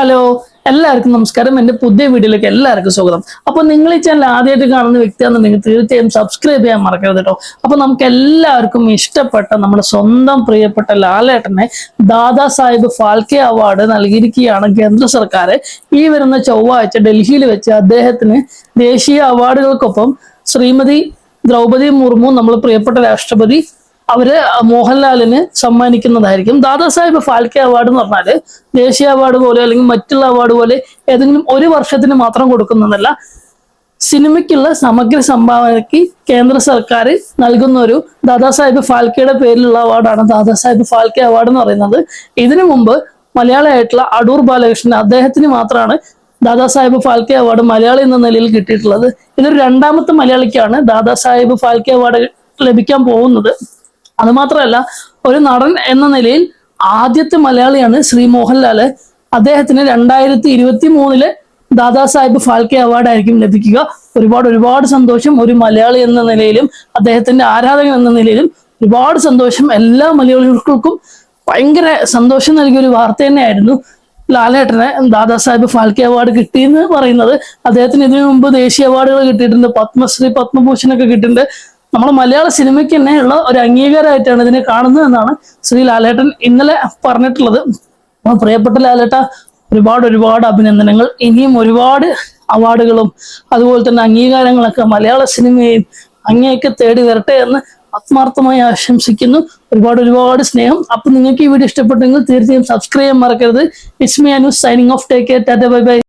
Hello എല്ലാവർക്കും നമസ്കാരം. എന്റെ പുതിയ വീഡിയോയിലേക്ക് എല്ലാവർക്കും സ്വാഗതം. അപ്പോൾ നിങ്ങൾ ഈ ചാനൽ ആദ്യമായിട്ട് കാണുന്ന വ്യക്തിയാണെന്നുണ്ടെങ്കിൽ തീർച്ചയായും സബ്സ്ക്രൈബ് ചെയ്യാൻ മറക്കരുത് കേട്ടോ. അപ്പോൾ നമുക്ക് എല്ലാവർക്കും ഇഷ്ടപ്പെട്ട നമ്മുടെ സ്വന്തം പ്രിയപ്പെട്ട ലാലേട്ടനെ ദാദാ സാഹിബ് ഫാൽക്കെ അവാർഡ് നൽകിയിരിക്കുകയാണ് കേന്ദ്ര സർക്കാർ. ഈ വരുന്ന ചൊവ്വാഴ്ച ഡൽഹിയിൽ വെച്ച് അദ്ദേഹത്തിന് ദേശീയ അവാർഡുകൾക്കൊപ്പം ശ്രീമതി ദ്രൗപദി മുർമു നമ്മൾ പ്രിയപ്പെട്ട രാഷ്ട്രപതി അവർ മോഹൻലാലിന് സമ്മാനിക്കുന്നതായിരിക്കും. ദാദാസാഹിബ് ഫാൽക്കെ അവാർഡ് എന്ന് പറഞ്ഞാൽ ദേശീയ അവാർഡ് പോലെ അല്ലെങ്കിൽ മറ്റുള്ള അവാർഡ് പോലെ ഏതെങ്കിലും ഒരു വർഷത്തിന് മാത്രം കൊടുക്കുന്നതല്ല സിനിമയ്ക്കുള്ള സമഗ്ര സംഭാവനയ്ക്ക് കേന്ദ്ര സർക്കാർ നൽകുന്ന ഒരു ദാദാസാഹിബ് ഫാൽക്കെയുടെ പേരിലുള്ള അവാർഡാണ് ദാദാസാഹിബ് ഫാൽക്കെ അവാർഡ് എന്ന് പറയുന്നത്. ഇതിനു മുമ്പ് മലയാളിയായിട്ടുള്ള അടൂർ ബാലകൃഷ്ണൻ അദ്ദേഹത്തിന് മാത്രമാണ് ദാദാസാഹിബ് ഫാൽക്കെ അവാർഡ് മലയാളി എന്ന നിലയിൽ കിട്ടിയിട്ടുള്ളത്. ഇതൊരു രണ്ടാമത്തെ മലയാളിക്കാണ് ദാദാസാഹിബ് ഫാൽക്കെ അവാർഡ് ലഭിക്കാൻ പോകുന്നത്. അത് മാത്രമല്ല ഒരു നടൻ എന്ന നിലയിൽ ആദ്യത്തെ മലയാളിയാണ് ശ്രീ മോഹൻലാൽ. അദ്ദേഹത്തിന് രണ്ടായിരത്തി ഇരുപത്തി മൂന്നിൽ ദാദാ സാഹിബ് ഫാൽക്കെ അവാർഡ് ആയിരിക്കും ലഭിക്കുക. ഒരുപാട് ഒരുപാട് സന്തോഷം ഒരു മലയാളി എന്ന നിലയിലും അദ്ദേഹത്തിന്റെ ആരാധകൻ എന്ന നിലയിലും ഒരുപാട് സന്തോഷം എല്ലാ മലയാളികൾക്കും. ഭയങ്കര സന്തോഷം നൽകിയ ഒരു വാർത്ത തന്നെയായിരുന്നു ലാലേട്ടനെ ദാദാ സാഹിബ് ഫാൽക്കെ അവാർഡ് കിട്ടിയെന്ന് പറയുന്നത്. അദ്ദേഹത്തിന് ഇതിനു മുമ്പ് ദേശീയ അവാർഡുകൾ കിട്ടിയിട്ടുണ്ട്. പത്മശ്രീ പത്മഭൂഷൺ ഒക്കെ കിട്ടിയിട്ടുണ്ട്. നമ്മുടെ മലയാള സിനിമയ്ക്ക് തന്നെ ഉള്ള ഒരു അംഗീകാരമായിട്ടാണ് ഇതിനെ കാണുന്നത് എന്നാണ് ശ്രീ ലാലേട്ടൻ ഇന്നലെ പറഞ്ഞിട്ടുള്ളത്. പ്രിയപ്പെട്ട ലാലേട്ട ഒരുപാട് ഒരുപാട് അഭിനന്ദനങ്ങൾ. ഇനിയും ഒരുപാട് അവാർഡുകളും അതുപോലെ തന്നെ അംഗീകാരങ്ങളൊക്കെ മലയാള സിനിമയും അങ്ങേയൊക്കെ തേടി വരട്ടെ എന്ന് ആത്മാർത്ഥമായി ആശംസിക്കുന്നു. ഒരുപാട് ഒരുപാട് സ്നേഹം. അപ്പൊ നിങ്ങൾക്ക് ഈ വീഡിയോ ഇഷ്ടപ്പെട്ടെങ്കിൽ തീർച്ചയായും സബ്സ്ക്രൈബ് ചെയ്യാൻ മറക്കരുത്. It's me Anu signing off take care tata bye bye